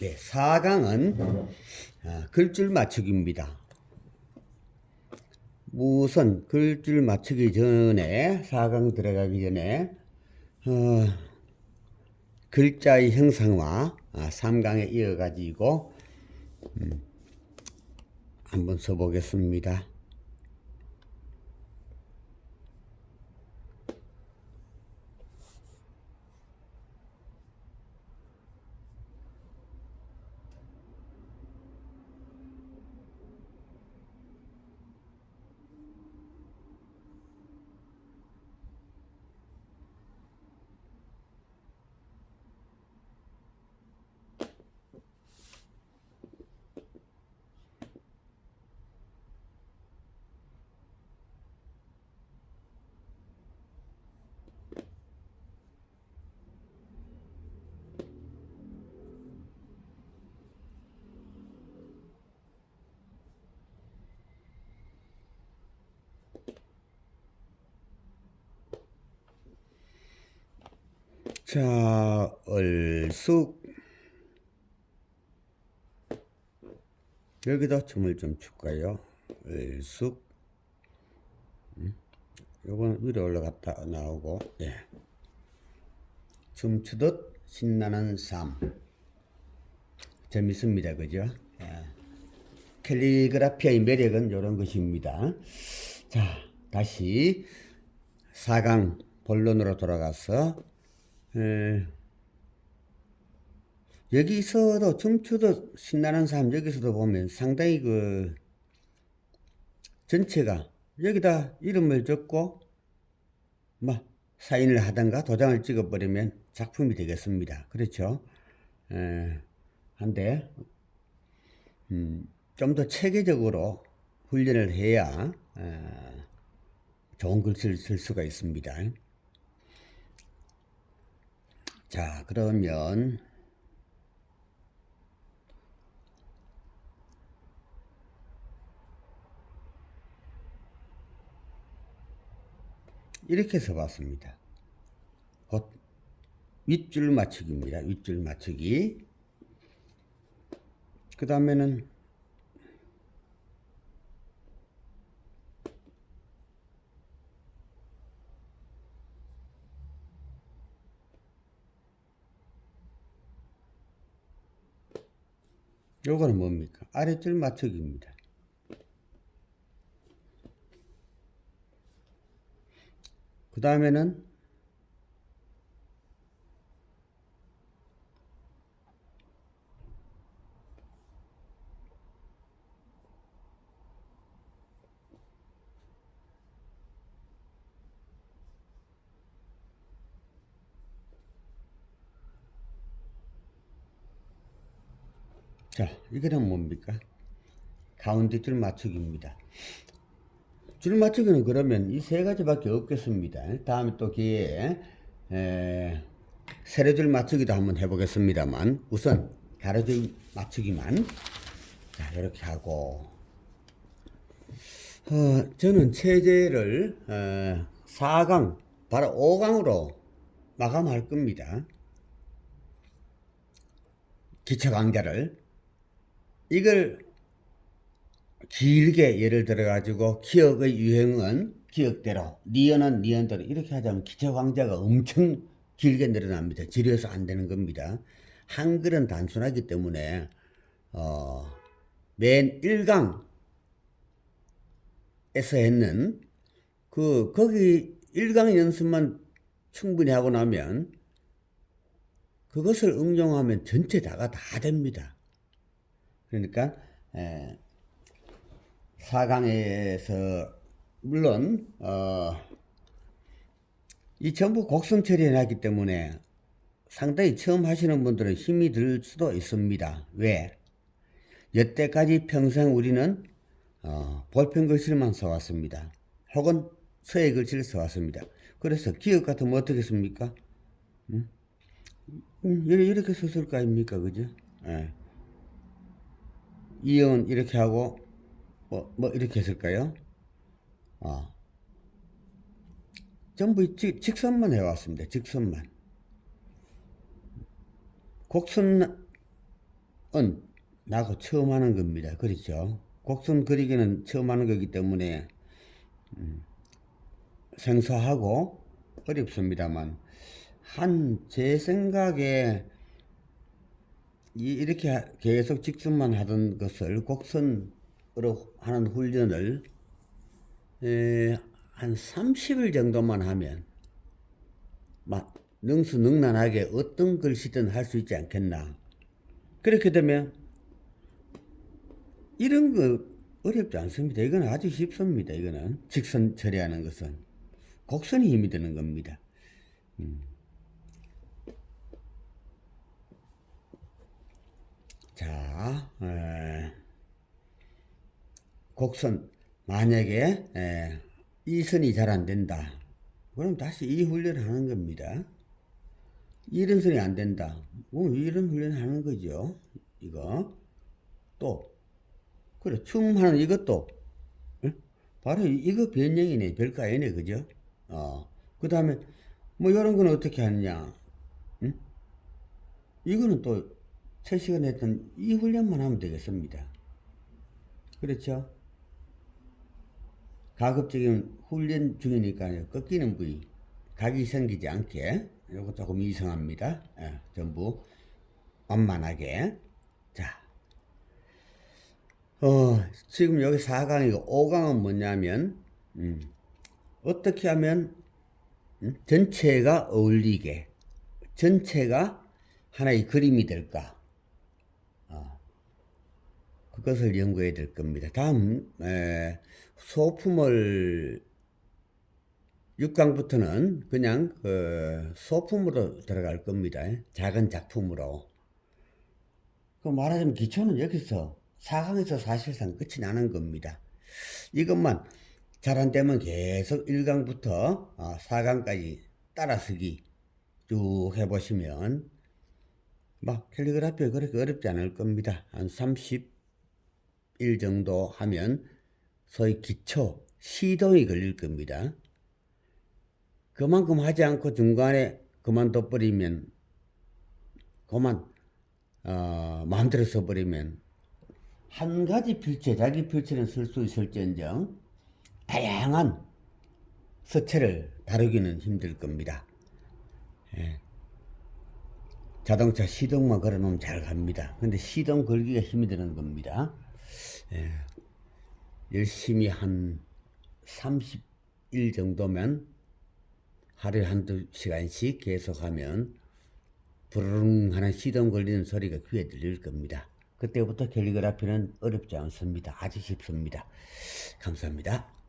네, 4강은 아, 글줄 맞추기입니다. 우선 글줄 맞추기 전에 4강 들어가기 전에 어, 글자의 형상화 아, 3강에 이어가지고 음, 한번 써보겠습니다. 자, 얼쑥 여기다 춤을 좀 출까요? 얼쑥 음? 요건 위로 올라갔다 나오고 예. 춤추듯 신나는 삶 재밌습니다 그죠? 예. 캘리그라피아의 매력은 이런 것입니다 자 다시 4강 본론으로 돌아가서 에, 여기서도 춤추듯 신나는 삶 여기서도 보면 상당히 그 전체가 여기다 이름을 적고 뭐 사인을 하든가 도장을 찍어버리면 작품이 되겠습니다. 그렇죠? 에, 한데 음, 좀 더 체계적으로 훈련을 해야 에, 좋은 글씨를 쓸 수가 있습니다. 자, 그러면 이렇게 써봤습니다. 곧 윗줄 맞추기입니다. 윗줄 맞추기. 그 다음에는 요거는 뭡니까? 아랫줄 맞추기입니다. 그 다음에는 자, 이거는 뭡니까? 가운데 줄 맞추기입니다. 줄 맞추기는 그러면 이 세 가지밖에 없겠습니다. 다음에 또 기회에 에, 세로줄 맞추기도 한번 해보겠습니다만 우선 가로줄 맞추기만 자 이렇게 하고 어, 저는 체제를 어, 4강 바로 5강으로 마감할 겁니다. 기초 강좌를 이걸 길게 예를 들어 가지고 기억의 유형은 기억대로 니언은 니언대로 이렇게 하자면 기초 강좌가 엄청 길게 늘어납니다. 지려서 안 되는 겁니다. 한글은 단순하기 때문에 어, 맨 1강에서 했는 그 거기 1강 연습만 충분히 하고 나면 그것을 응용하면 전체 다가 다 됩니다. 그러니까 에, 4강에서 물론 어, 이 전부 곡선 처리해놨기 때문에 상당히 처음 하시는 분들은 힘이 들 수도 있습니다. 왜? 여태까지 평생 우리는 어, 볼펜 글씨만 써왔습니다. 혹은 서예 글씨를 써왔습니다. 그래서 기억 같으면 어떻게 씁니까? 음? 음, 이렇게 썼을 거 아닙니까? 그죠? 예. 이은 이렇게 하고 뭐, 뭐 이렇게 했을까요? 아. 전부 직, 직선만 해왔습니다. 직선만. 곡선 나고 처음 하는 겁니다. 그렇죠? 곡선 그리기는 처음 하는 거기 때문에 음, 생소하고 어렵습니다만 한 제 생각에 이- 이렇게 하- 계속 직선만 하던 것을 곡선으로 하는 훈련을 에, 한 30일 정도만 하면 막 능수능란하게 어떤 글씨든 할 수 있지 않겠나. 그렇게 되면 이런 거 어렵지 않습니다. 이건 아주 쉽습니다. 이거는 직선 처리하는 것은 곡선이 힘이 드는 겁니다. 음. 자, 에, 곡선 만약에 에, 이 선이 잘 안 된다. 그럼 다시 이 훈련을 하는 겁니다. 이런 선이 안 된다. 뭐 이런 훈련 하는 거죠. 이거 또 그래 춤 하는 이것도 응? 바로 이- 이거 변형이네 아니네 그죠? 어그 다음에 뭐 이런 건 어떻게 하느냐? 응? 이거는 또 최시간 했던 이 훈련만 하면 되겠습니다. 그렇죠? 가급적이면 훈련 중이니까요. 꺾이는 부위, 각이 생기지 않게 요거 조금 이상합니다. 예, 전부 완만하게. 자, 어, 지금 여기 4강이고 5강은 뭐냐면 음, 어떻게 하면 음, 전체가 어울리게 전체가 하나의 그림이 될까? 그것을 연구해야 될 겁니다. 다음 에, 소품을 6강부터는 그냥 그 소품으로 들어갈 겁니다. 작은 작품으로. 그 말하자면 기초는 여기서 4강에서 사실상 끝이 나는 겁니다. 이것만 잘 안 되면 계속 1강부터 4강까지 따라서기 쭉 해보시면 막 캘리그라피가 그렇게 어렵지 않을 겁니다. 한 30 일 정도 하면 소위 기초 시동이 걸릴 겁니다. 그만큼 하지 않고 중간에 그만둬 버리면 그만 어, 마음대로 써버리면 한 가지 필체 자기 필체는 쓸 수 있을지언정 다양한 서체를 다루기는 힘들 겁니다. 예. 자동차 시동만 걸어놓으면 잘 갑니다. 근데 시동 걸기가 힘이 드는 겁니다. 예. 열심히 한 30일 정도면 하루에 한두 시간씩 계속하면 부르릉 하는 시동 걸리는 소리가 귀에 들릴 겁니다. 그때부터 캘리그라피는 어렵지 않습니다. 아주 쉽습니다. 감사합니다.